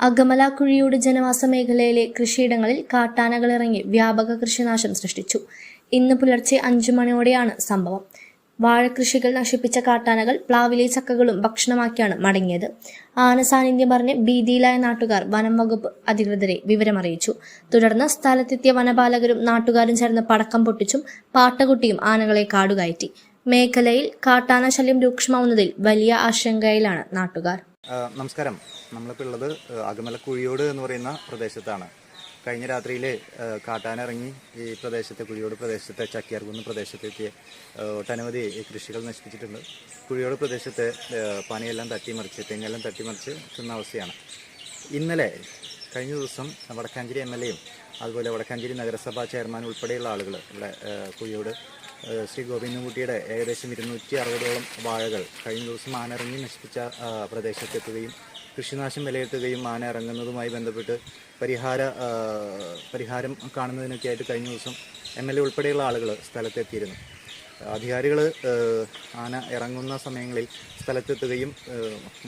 അഗമല കുഴിയൂട് ജനവാസ മേഖലയിലെ കൃഷിയിടങ്ങളിൽ കാട്ടാനകൾ ഇറങ്ങി വ്യാപക കൃഷിനാശം സൃഷ്ടിച്ചു. ഇന്ന് പുലർച്ചെ അഞ്ചു മണിയോടെയാണ് സംഭവം. വാഴകൃഷികൾ നശിപ്പിച്ച കാട്ടാനകൾ പ്ലാവിലെ ചക്കകളും ഭക്ഷണമാക്കിയാണ് മടങ്ങിയത്. ആന സാന്നിധ്യം പറഞ്ഞ് ഭീതിയിലായ നാട്ടുകാർ വനം വകുപ്പ് അധികൃതരെ വിവരമറിയിച്ചു. തുടർന്ന് സ്ഥലത്തെത്തിയ വനപാലകരും നാട്ടുകാരും ചേർന്ന് പടക്കം പൊട്ടിച്ചും പാട്ടകുട്ടിയും ആനകളെ കാടുകയറ്റി. മേഖലയിൽ കാട്ടാന ശല്യം രൂക്ഷമാവുന്നതിൽ വലിയ ആശങ്കയിലാണ് നാട്ടുകാർ. നമസ്കാരം. നമ്മളിപ്പോൾ ഉള്ളത് അകമലക്കുഴിയോട് അകമല എന്ന് പറയുന്ന പ്രദേശത്താണ്. കഴിഞ്ഞ രാത്രിയിൽ കാട്ടാനിറങ്ങി ഈ പ്രദേശത്തെ കുഴിയോട് പ്രദേശത്തെ ചക്കിയാർകുന്ന് പ്രദേശത്തേക്ക് ഒട്ടനവധി കൃഷികൾ നശിപ്പിച്ചിട്ടുണ്ട്. കുഴിയോട് പ്രദേശത്തെ പനയെല്ലാം തട്ടിമറിച്ച് തെങ്ങെല്ലാം തട്ടിമറിച്ച് തിന്ന അവസ്ഥയാണ്. ഇന്നലെ കഴിഞ്ഞ ദിവസം വടക്കാഞ്ചേരി എം എൽ എയും അതുപോലെ വടക്കാഞ്ചേരി നഗരസഭാ ചെയർമാൻ ഉൾപ്പെടെയുള്ള ആളുകൾ ഇവിടെ കുഴിയോട് ശ്രീ ഗോവിന്ദൻകുട്ടിയുടെ ഏകദേശം ഇരുന്നൂറ്റി അറുപതോളം വാഴകൾ കഴിഞ്ഞ ദിവസം ആന ഇറങ്ങി നശിപ്പിച്ച പ്രദേശത്തെത്തുകയും കൃഷിനാശം വിലയിരുത്തുകയും ആന ഇറങ്ങുന്നതുമായി ബന്ധപ്പെട്ട് പരിഹാര പരിഹാരം കാണുന്നതിനൊക്കെ ആയിട്ട് കഴിഞ്ഞ ദിവസം എം എൽ എ ഉൾപ്പെടെയുള്ള ആളുകൾ സ്ഥലത്തെത്തിയിരുന്നു. അധികാരികൾ ആന ഇറങ്ങുന്ന സമയങ്ങളിൽ സ്ഥലത്തെത്തുകയും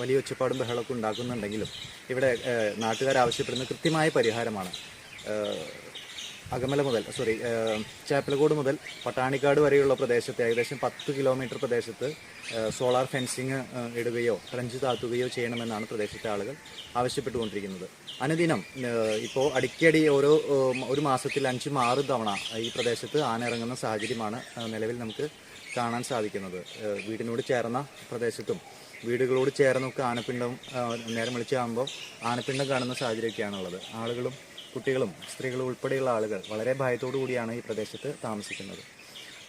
വലിയ ഒച്ചപ്പാടും ബഹളമൊക്കെ ഉണ്ടാക്കുന്നുണ്ടെങ്കിലും ഇവിടെ നാട്ടുകാർ ആവശ്യപ്പെടുന്ന കൃത്യമായ പരിഹാരമാണ്. അകമല മുതൽ സോറി ചേപ്പലക്കോട് മുതൽ പട്ടാണിക്കാട് വരെയുള്ള പ്രദേശത്ത് ഏകദേശം പത്ത് കിലോമീറ്റർ പ്രദേശത്ത് സോളാർ ഫെൻസിങ് ഇടുകയോ ട്രഞ്ച് താത്തുകയോ ചെയ്യണമെന്നാണ് പ്രദേശത്തെ ആളുകൾ ആവശ്യപ്പെട്ടുകൊണ്ടിരിക്കുന്നത്. അനുദിനം ഇപ്പോൾ അടിക്കടി ഓരോ ഒരു മാസത്തിൽ അഞ്ചും ആറ് തവണ ഈ പ്രദേശത്ത് ആന ഇറങ്ങുന്ന സാഹചര്യമാണ് നിലവിൽ നമുക്ക് കാണാൻ സാധിക്കുന്നത്. വീടിനോട് ചേർന്ന പ്രദേശത്തും വീടുകളോട് ചേർന്നൊക്കെ ആനപ്പിണ്ടം നേരം വിളിച്ചാകുമ്പോൾ ആനപ്പിണ്ടം കാണുന്ന സാഹചര്യമൊക്കെയാണുള്ളത്. ആളുകളും കുട്ടികളും സ്ത്രീകളും ഉൾപ്പെടെയുള്ള ആളുകൾ വളരെ ഭയത്തോടു കൂടിയാണ് ഈ പ്രദേശത്ത് താമസിക്കുന്നത്.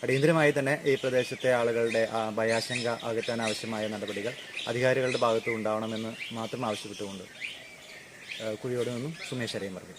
അടിയന്തരമായി തന്നെ ഈ പ്രദേശത്തെ ആളുകളുടെ ആ, ഭയാശങ്ക അകറ്റാൻ ആവശ്യമായ നടപടികൾ അധികാരികളുടെ ഭാഗത്ത് ഉണ്ടാവണമെന്ന് മാത്രം ആവശ്യപ്പെട്ടുകൊണ്ട് കുഴിയോട് നിന്നും സുമേഷ് അരയും പറഞ്ഞു